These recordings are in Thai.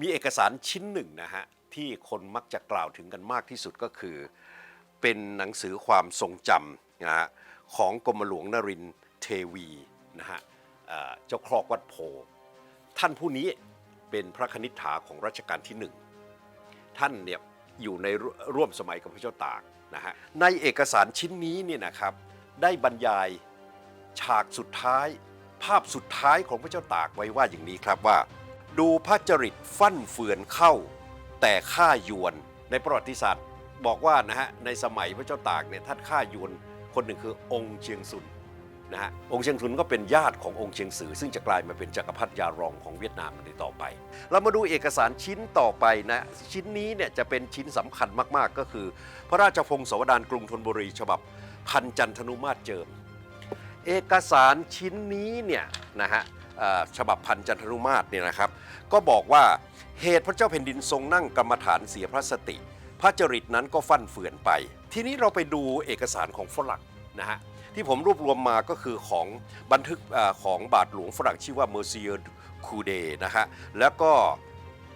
มีเอกสารชิ้นหนึ่งนะฮะที่คนมักจะกล่าวถึงกันมากที่สุดก็คือ เป็นหนังสือความทรงจำนะฮะของกรมหลวงนรินทร์เทวีนะฮะเจ้าครอกวัดโพ ท่านผู้นี้เป็นพระคณิษฐาของรัชกาลที่หนึ่งท่านเนี่ยอยู่ในร่วมสมัยกับพระเจ้าตากนะฮะในเอกสารชิ้นนี้เนี่ยนะครับได้บรรยายฉากสุดท้าย ภาพสุดท้ายของพระเจ้าตากไว้ว่าอย่างนี้ครับว่า ดูพระจริตฟั่นเฟือนเข้า แต่ฆ่ายวนในประวัติศาสตร์ บอกว่านะฮะในสมัยพระเจ้าตากเนี่ยท่านฆ่ายวนคนหนึ่งคือองค์เชียงซุนนะฮะองค์เชียงซุนก็เป็นญาติขององค์เชียงซือ ซึ่งจะกลายมาเป็นจักรพรรดิยารองของเวียดนามในต่อไป เรามาดูเอกสารชิ้นต่อไปนะชิ้นนี้เนี่ยจะเป็นชิ้นสำคัญมากๆ ก็คือ พระราชพงศาวดารกรุงธนบุรี ฉบับพันจันทนุมาตรเจิม เอกสารชิ้นนี้เนี่ยนะฮะ อ่อฉบับพันจันทนุมาตรเนี่ยนะครับ ก็บอกว่าเหตุพระเจ้าแผ่นดินทรงนั่งกรรมฐานเสียพระสติ พระจริตนั้นก็ฟั่นเฟือนไป ทีนี้เราไปดูเอกสารของฝรั่งนะฮะที่ผมรวบรวมมาก็คือของบันทึกออของบาทหลวงฝรั่งชื่อว่าเมอร์เซียคูเดนะฮะแล้วก็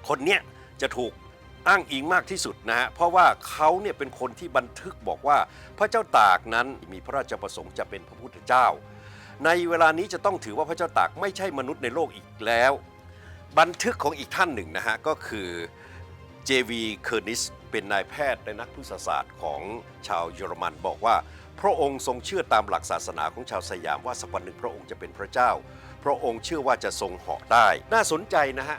คนเนี้ยจะถูกอ้างอิงมากที่สุดนะฮะเพราะว่าเขาเนี่ยเป็นคนที่บันทึกบอกว่าพระเจ้าตากนั้นมีพระราชประสงค์จะเป็นพระพุทธเจ้า ในเวลานี้จะต้องถือว่าพระเจ้าตากไม่ใช่มนุษย์ในโลกอีกแล้ว บันทึกของอีกท่านหนึ่งนะฮะ ก็คือ J.V. เคอร์นิสเป็นนายแพทย์และนักพุทธศาสตร์ของชาวเยอรมันบอกว่า พระองค์ทรงเชื่อตามหลักศาสนาของชาวสยามว่าสักวันหนึ่งพระองค์จะเป็นพระเจ้า พระองค์เชื่อว่าจะทรงเหาะได้ น่าสนใจนะฮะ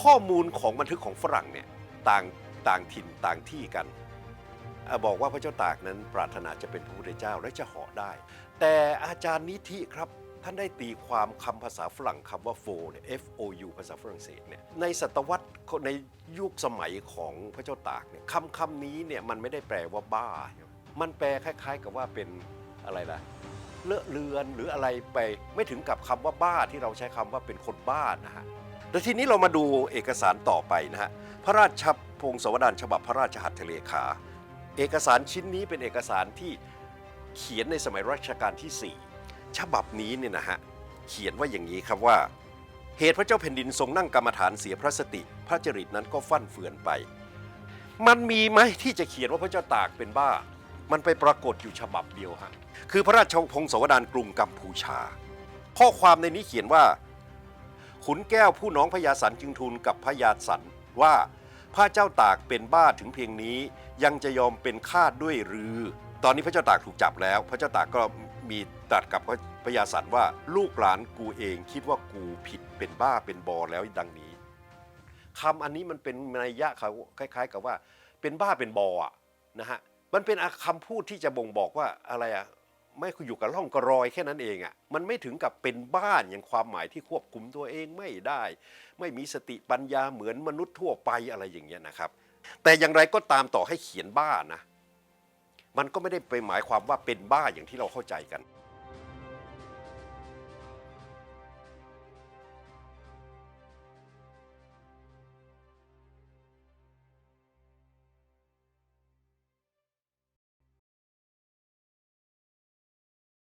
ข้อมูลของบันทึกของฝรั่งเนี่ยต่างต่างถิ่นต่างที่กัน บอกว่าพระเจ้าตากนั้นปรารถนาจะเป็นพระพุทธเจ้าและจะเหาะได้ แต่อาจารย์นิธิครับ ท่านได้ตีความคำภาษาฝรั่งคำว่า fo เนี่ย F O U ภาษาฝรั่งเศสเนี่ยในศตวรรษในยุคสมัยของพระเจ้าตากเนี่ยคำคำนี้เนี่ยมันไม่ได้แปลว่าบ้า มันแปลคล้าย ๆ กับว่าเป็นอะไรล่ะเลอะเลือนหรืออะไรไปไม่ถึงกับคำว่าบ้าที่เราใช้คำว่าเป็นคนบ้านะฮะแล้วทีนี้เรามาดูเอกสารต่อไปนะฮะพระราชพงศาวดารฉบับพระราชหัตถเลขา เอกสารชิ้นนี้เป็นเอกสารที่ เขียนในสมัยรัชกาลที่ 4 ฉบับนี้เนี่ยนะฮะ เขียนว่าอย่างนี้ครับว่า เหตุพระเจ้าแผ่นดินทรงนั่งกรรมฐานเสียพระสติ พระจริตนั้นก็ฟั่นเฟือนไป มันมีไหมที่จะเขียนว่าพระเจ้าตากเป็นบ้า มันไปปรากฏอยู่ฉบับเดียวฮะ คือพระราชพงศาวดารกรุงกัมพูชา ข้อความในนี้เขียนว่า ขุนแก้วผู้น้องพญาสันจึงทูลกับพญาสันว่าพระเจ้าตากเป็นบ้าถึงเพียงนี้ยังจะยอมเป็นข้าด้วยหรือ ตอนนี้พระเจ้าตากถูกจับแล้ว พระเจ้าตากก็มีตรัสกับพญาสันว่าลูกหลานกูเองคิดว่ากูผิดเป็นบ้าเป็นบอแล้วดังนี้คำอันนี้มันเป็นนัยยะเขาคล้าย ๆ กับว่า เป็นบ้าเป็นบออะนะฮะมันเป็นคำพูดที่จะบ่งบอกว่าอะไรอะไม่อยู่กับร่องกระรอยแค่นั้นเองอะมันไม่ถึงกับเป็นบ้านอย่างความหมายที่ควบคุมตัวเองไม่ได้ ไม่มีสติปัญญาเหมือนมนุษย์ทั่วไปอะไรอย่างเงี้ยนะครับ แต่อย่างไรก็ตามต่อให้เขียนบ้านะ มันก็ไม่ได้ไปหมายความว่าเป็นบ้าอย่างที่เราเข้าใจกัน